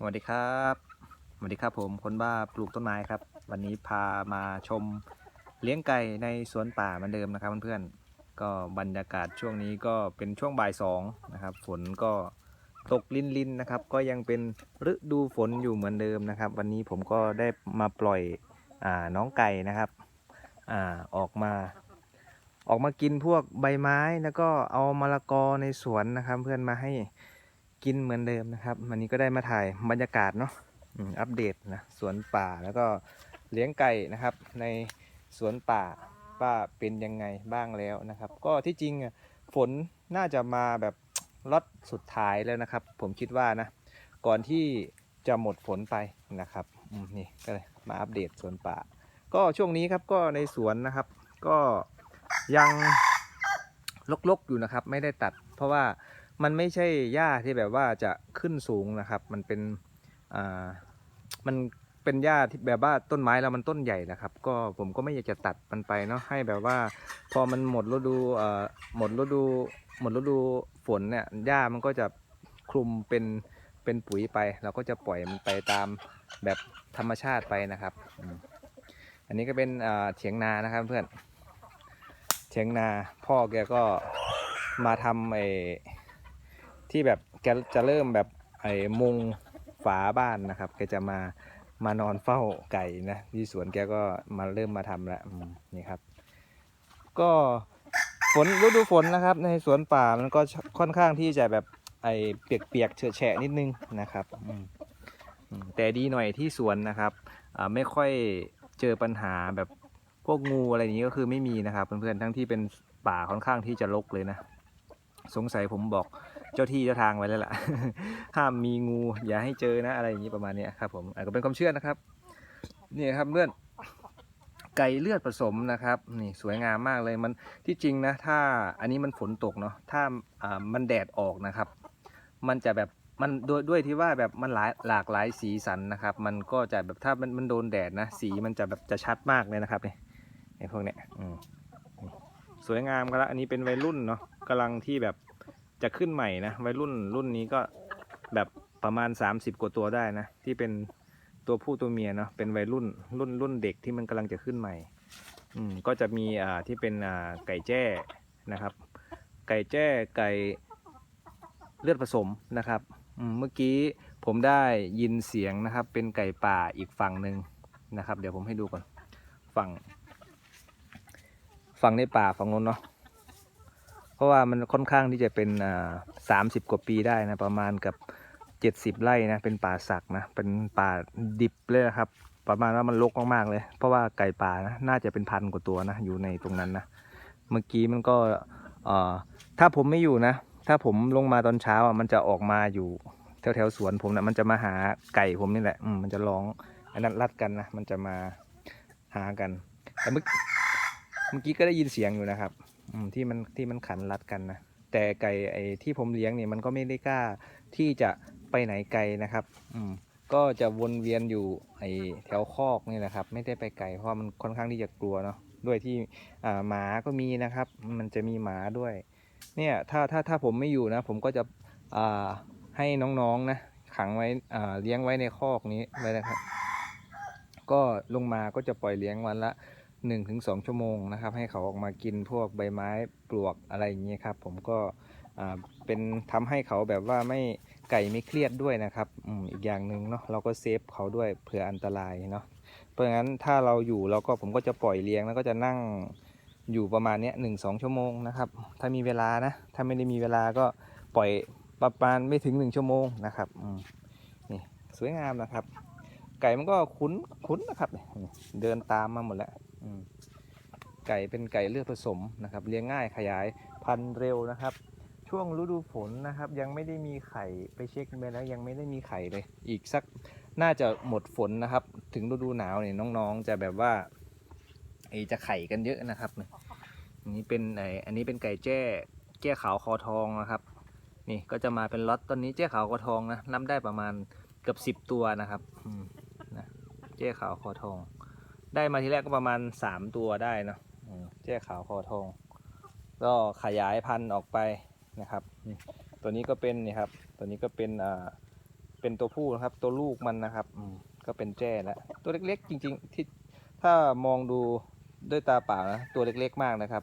สวัสดีครับสวัสดีครับผมคนบ้าปลูกต้นไม้ครับ วันนี้พามาชมเลี้ยงไก่ในสวนป่าเหมือนเดิมนะครับเพื่อนๆก็บรรยากาศช่วงนี้ก็เป็นช่วงบ่ายสองนะครับ ฝนก็ตกลินลินนะครับ ก็ยังเป็นฤดูฝนอยู่เหมือนเดิมนะครับ วันนี้ผมก็ได้มาปล่อยอน้องไก่นะครับอออกมา ออกมากินพวกใบไม้แล้วก็เอามะละกอในสวนนะครับ เพื่อนมาให้ กินเหมือนเดิมนะครับ วันนี้ก็ได้มาถ่ายบรรยากาศเนาะอัปเดตนะสวนป่าแล้วก็เลี้ยงไก่นะครับ ในสวนป่าว่าเป็นยังไงบ้างแล้วนะครับ ก็ที่จริงฝนน่าจะมาแบบล็อตสุดท้ายแล้วนะครับ ผมคิดว่านะ ก่อนที่จะหมดฝนไปนะครับนี่ก็เลยมาอัปเดตสวนป่า ก็ช่วงนี้ครับก็ในสวนนะครับ ก็ยังลกๆอยู่นะครับ ไม่ได้ตัด เพราะว่า มันไม่ใช่หญ้าที่แบบว่าจะขึ้นสูงนะครับ มันเป็นอ่ามันเป็นหญ้าที่แบบว่าต้นไม้แล้วมันต้นใหญ่นะครับ ก็ผมก็ไม่อยากจะตัดมันไปเนาะให้แบบว่า พอมันหมดฤดูเอ่อหมดฤดู หมดฤดูฝนเนี่ยหญ้ามันก็จะคลุมเป็นเป็นปุ๋ยไป เราก็จะปล่อยมันไปตามแบบธรรมชาติไปนะครับ อันนี้ก็เป็นเถียงนานะครับเพื่อนเถียงนาพ่อแกก็มาทำไอ ที่แบบแกจะเริ่มแบบไอ้มุงฝาบ้านนะครับแกจะมามานอนเฝ้าไก่นะที่สวนแกก็มาเริ่มมาทำแล้วนี่ครับ ก็ฝนฤดูฝนนะครับ ในสวนป่ามันก็ค่อนข้างที่จะแบบไอ้เปียกๆเฉอะแฉะนิดนึงนะครับแต่ดีหน่อยที่สวนนะครับไม่ค่อยเจอปัญหาแบบพวกงูอะไรนี้ก็คือไม่มีนะครับเพื่อนๆทั้งที่เป็นป่าค่อนข้างที่จะรกเลยนะ สงสัยผมบอก เจ้าที่เจ้าทางไว้แล้วล่ะ ห้ามมีงู อย่าให้เจอนะอะไรอย่างนี้ประมาณนี้ครับผมก็เป็นความเชื่อนะครับ นี่ครับเพื่อนไก่เลือดผสมนะครับนี่สวยงามมากเลยมันที่จริงนะ ถ้าอันนี้มันฝนตกเนาะถ้าอ่ามันแดดออกนะครับ มันจะแบบมันด้วยด้วยที่ว่าแบบมันหลายหลากหลายสีสันนะครับ มันก็จะแบบถ้ามันมันโดนแดดนะ สีมันจะแบบจะชัดมากเลยนะครับนี่ไอ้พวกเนี้ยสวยงามกันละอันนี้เป็นวัยรุ่นเนาะกำลังที่แบบ จะขึ้นใหม่นะวัยรุ่นรุ่นนี้ก็แบบประมาณ 30 กว่าตัวได้นะ ที่เป็นตัวผู้ตัวเมียเนาะเป็นวัยรุ่นรุ่นรุ่นเด็กที่มันกำลังจะขึ้นใหม่อืมก็จะมีอ่าที่เป็นอ่าไก่แจ้นะครับ ไก่แจ้ไก่เลือดผสมนะครับอืมเมื่อกี้ผมได้ยินเสียงนะครับ เป็นไก่ป่าอีกฝั่งหนึ่งนะครับ เดี๋ยวผมให้ดูก่อนฝั่งฝั่งในป่าฝั่งโน้นเนาะ เพราะว่ามันค่อนข้างที่จะเป็นสามสิบกว่าปีได้นะประมาณกับเจ็ดสิบไร่นะเป็นป่าสักนะเป็นป่าดิบเลยนะครับ ประมาณว่ามันรกมากๆเลย เพราะว่าไก่ป่านะน่าจะเป็นพันกว่าตัวนะอยู่ในตรงนั้นนะเมื่อกี้มันก็เอ่อถ้าผมไม่อยู่นะ ถ้าผมลงมาตอนเช้าอะมันจะออกมาอยู่แถวแถวๆสวนผมนะมันจะมาหาไก่ผมนี่แหละ อืมมันจะร้องอันนั้นรัดกันนะมันจะมาหากันแต่เมื่อกี้ก็ได้ยินเสียงอยู่นะครับ อืมที่มันที่มันขันรัดกันนะแต่ไก่ไอ้ที่ผมเลี้ยงเนี่ยมันก็ไม่ได้กล้าที่จะไปไหนไกลนะครับ อืมก็จะวนเวียนอยู่ไอ้แถวคอกนี่แหละครับ ไม่ได้ไปไกลเพราะมันค่อนข้างที่จะกลัวเนาะด้วยที่อ่าหมาก็มีนะครับ มันจะมีหมาด้วย เนี่ยถ้าถ้าถ้าผมไม่อยู่นะ ผมก็จะอ่าให้น้องๆนะขังไว้อ่าเลี้ยงไว้ในคอกนี้ไว้นะครับ ก็ลงมาก็จะปล่อยเลี้ยงวันละ หนึ่งถึงสองชั่วโมงนะครับ ให้เขาออกมากินพวกใบไม้ปลวกอะไรอย่างเงี้ยครับ ผมก็เป็นทำให้เขาแบบว่าไม่ไก่ไม่เครียดด้วยนะครับอืมอีกอย่างหนึ่งเนาะเราก็เซฟเขาด้วยเผื่ออันตรายเนาะเพราะงั้นถ้าเราอยู่เราก็ผมก็จะปล่อยเลี้ยงแล้วก็จะนั่งอยู่ประมาณเนี้ยหนึ่งสองชั่วโมงนะครับ ถ้ามีเวลานะ ถ้าไม่ได้มีเวลาก็ปล่อยประมาณไม่ถึงหนึ่งชั่วโมงนะครับอืมนี่สวยงามนะครับ ไก่มันก็คุ้นคุ้นนะครับ เดินตามมาหมดแล้ว ไก่เป็นไก่เลือดผสมนะครับ เลี้ยงง่ายขยายพันธุ์เร็วนะครับ ช่วงฤดูฝนนะครับ ยังไม่ได้มีไข่ไปเช็คไปแล้วยังไม่ได้มีไข่เลย อีกสักน่าจะหมดฝนนะครับ ถึงฤดูหนาวเนี่ยน้องๆ จะแบบว่าไอจะไข่กันเยอะนะครับนี่อันนี้เป็นไออันนี้เป็นไก่แจ้แจ้ขาวคอทองนะครับ นี่ก็จะมาเป็นล็อตตอนนี้แจ้ขาวคอทองนะนับได้ประมาณเกือบสิบตัวนะครับนะแจ้ขาวคอทอง ได้มาทีแรกก็ประมาณ3ตัวได้เนอะอืมแจ้ขาวคอทอง ก็ขยายพันธุ์ออกไปนะครับ ตัวนี้ก็เป็นนี่ครับ ตัวนี้ก็เป็นอ่าเป็นตัวผู้นะครับ ตัวลูกมันนะครับก็เป็นแจ้แล้วตัวเล็กๆ จริง ๆ ที่ถ้ามองดูด้วยตาเปล่านะตัวเล็กๆมากนะครับ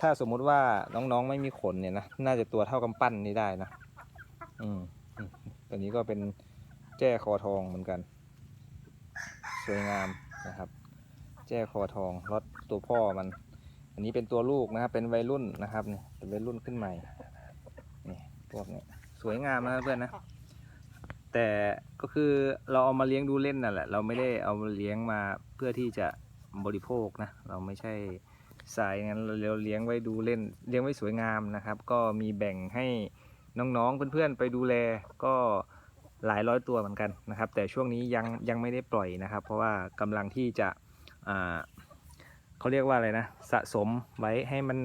ถ้าสมมุติว่าน้องๆไม่มีขนเนี่ยนะน่าจะตัวเท่ากำปั้นนี้ได้นะ อืมตัวนี้ก็เป็นแจ้คอทองเหมือนกัน สวยงามนะครับ แจ้คอทองรถตัวพ่อมัน อันนี้เป็นตัวลูกนะครับ เป็นวัยรุ่นนะครับนี่เป็นวัยรุ่นขึ้นใหม่นี่พวกนี้สวยงามนะเพื่อนนะแต่ก็คือเราเอามาเลี้ยงดูเล่นนั่นแหละ เราไม่ได้เอามาเลี้ยงมาเพื่อที่จะบริโภคนะ เราไม่ใช่สายงั้นเราเลี้ยงไว้ดูเล่น เลี้ยงไว้สวยงามนะครับ ก็มีแบ่งให้น้องๆเพื่อนๆไปดูแลก็หลายร้อยตัวเหมือนกันนะครับ แต่ช่วงนี้ยังยังไม่ได้ปล่อยนะครับ เพราะว่ากำลังที่จะ เขาเรียกว่าอะไรนะ สะสมไว้ให้มัน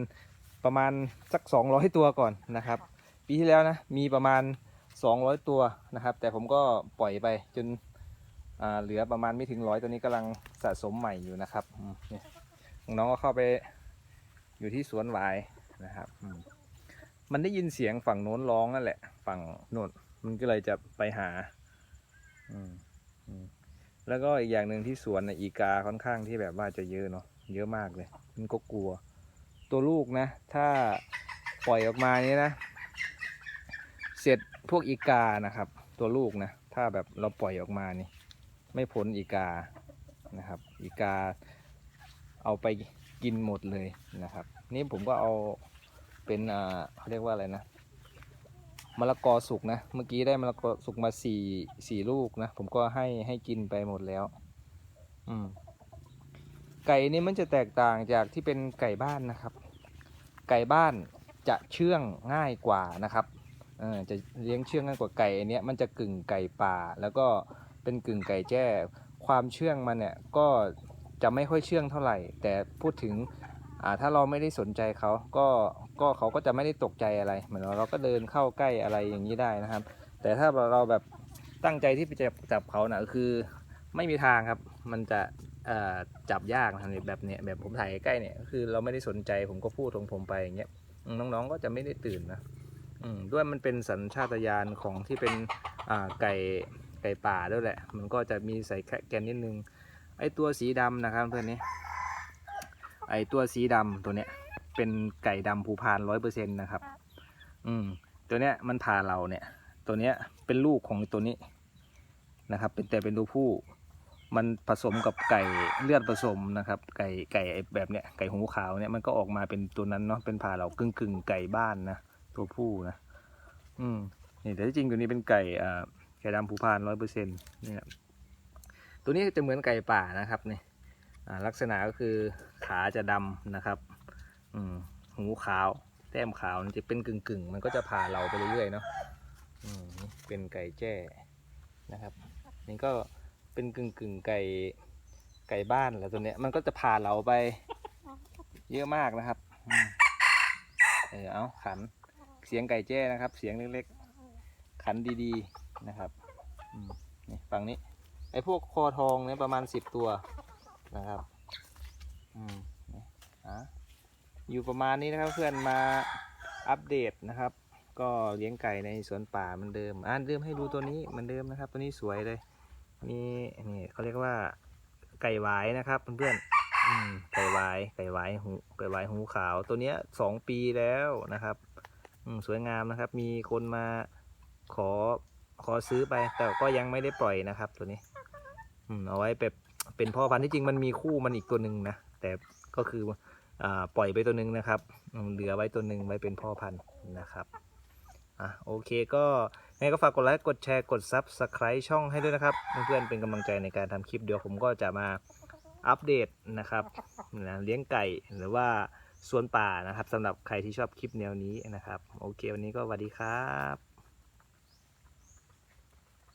ประมาณสัก 200 ตัวก่อนนะครับ ปีที่แล้วนะมีประมาณ 200 ตัวนะครับ แต่ผมก็ปล่อยไปจนเหลือประมาณไม่ถึงร้อยตัวนี้กำลังสะสมใหม่อยู่นะครับน้องก็เข้าไปอยู่ที่สวนหวายนะครับมันได้ยินเสียงฝั่งโน้นร้องนั่นแหละ ฝั่งโน้นมันก็เลยจะไปหาอืม แล้วก็อีกอย่างหนึ่งที่สวนนะอีกาค่อนข้างที่แบบว่าจะเยอะเนาะเยอะมากเลยมันก็กลัว ตัวลูกนะ ถ้าปล่อยออกมาเนี่ยนะ เสร็จพวกอีกานะครับ ตัวลูกนะ ถ้าแบบเราปล่อยออกมานี่ ไม่พ้นอีกานะครับ อีกา เอาไปกินหมดเลยนะครับ นี่ผมก็เอาเป็นอ่าเขาเรียกว่าอะไรนะ มะละกอสุกนะ เมื่อกี้ได้มะละกอสุกมาสี่สี่ลูกนะ ผมก็ให้ให้กินไปหมดแล้ว อืม ไก่นี่มันจะแตกต่างจากที่เป็นไก่บ้านนะครับ ไก่บ้านจะเชื่องง่ายกว่านะครับเออจะเลี้ยงเชื่องง่ายกว่าไก่อันเนี้ยมันจะกึ่งไก่ป่า แล้วก็เป็นกึ่งไก่แจ้ ความเชื่องมันเนี่ยก็จะไม่ค่อยเชื่องเท่าไหร่ แต่พูดถึง อ่าถ้าเราไม่ได้สนใจเขาก็ก็เขาก็จะไม่ได้ตกใจอะไร เหมือนเราก็เดินเข้าใกล้อะไรอย่างนี้ได้นะครับ แต่ถ้าเราแบบตั้งใจที่จะจับเขานะก็คือไม่มีทางครับ มันจะจับยากนะครับแบบเนี้ยแบบผมถ่ายใกล้เนี่ยคือเราไม่ได้สนใจผมก็พูดของผมไปอย่างเงี้ยน้องๆก็จะไม่ได้ตื่นนะอืมด้วยมันเป็นสัญชาตญาณของที่เป็นอ่าไก่ไก่ป่าด้วยแหละ มันก็จะมีใส่แค่แกนนิดนึงไอตัวสีดำนะครับเพื่อนนี้ ตัวสีดำตัวเนี้ย เป็นไก่ดำภูพานร้อยเปอร์เซ็นต์นะครับ อืม ตัวเนี้ยมันพาเราเนี่ย ตัวเนี้ยเป็นลูกของตัวนี้นะครับ เป็นแต่เป็นตัวผู้ มันผสมกับไก่เลือดผสมนะครับ ไก่ไก่ไอ้แบบเนี้ยไก่หูขาวเนี่ยมันก็ออกมาเป็นตัวนั้นเนาะเป็นพาเรากึ่งกึ่งๆไก่บ้านนะตัวผู้นะอืมนี่แต่ที่จริงตัวนี้เป็นไก่อ่าไก่ดำภูพานร้อยเปอร์เซ็นต์นี่นะตัวนี้จะเหมือนไก่ป่านะครับนี่อ่าลักษณะก็คือ ขาจะดำนะครับ อืมหูขาว แต้มขาวมันจะเป็นกึ่งกึ่งมันก็จะพาเราไปเรื่อยๆเนาะอืมเป็นไก่แจ้นะครับ นี่ก็เป็นกึ่งกึ่งไก่ไก่บ้านแหละตัวเนี้ยมันก็จะพาเราไป เยอะมากนะครับอเออเอาขันเสียงไก่แจ้นะครับ เสียงเล็กๆ ขันดีๆนะครับอืมนี่ฝั่งนี้ไอ้พวกคอทองเนี่ยประมาณสิบตัวนะครับ อืมอะอยู่ประมาณนี้นะครับเพื่อนมาอัปเดตนะครับ ก็เลี้ยงไก่ในสวนป่าเหมือนเดิมอ่าเดิมให้ดูตัวนี้เหมือนเดิมนะครับ ตัวนี้สวยเลยมีนี่เขาเรียกว่าไก่หวายนะครับเพื่อนๆอืมไก่หวายไก่หวายหูไก่หวายหูขาวตัวเนี้ยสองปีแล้วนะครับอืมสวยงามนะครับ มีคนมาขอขอซื้อไป แต่ก็ยังไม่ได้ปล่อยนะครับ ตัวนี้ อืมเอาไว้แบบเป็นพ่อพันธุ์ที่จริงมันมีคู่มันอีกตัวหนึ่งนะ แต่ก็คืออปล่อยไปตัวหนึ่งนะครับ เหลือไว้ตัวหนึ่งไว้เป็นพ่อพันธุ์นะครับอะโอเคก็ยังไงก็ฝากกดไลค์กดแชร์กด Subscribe ช่องให้ด้วยนะครับ เพื่อนๆเป็นกำลังใจในการทำคลิปเดี๋ยวผมก็จะมาอัปเดตนะครับนะเลี้ยงไก่หรือว่าสวนป่านะครับสำหรับใครที่ชอบคลิปแนวนี้นะครับ โอเค วันนี้ก็สวัสดีครับ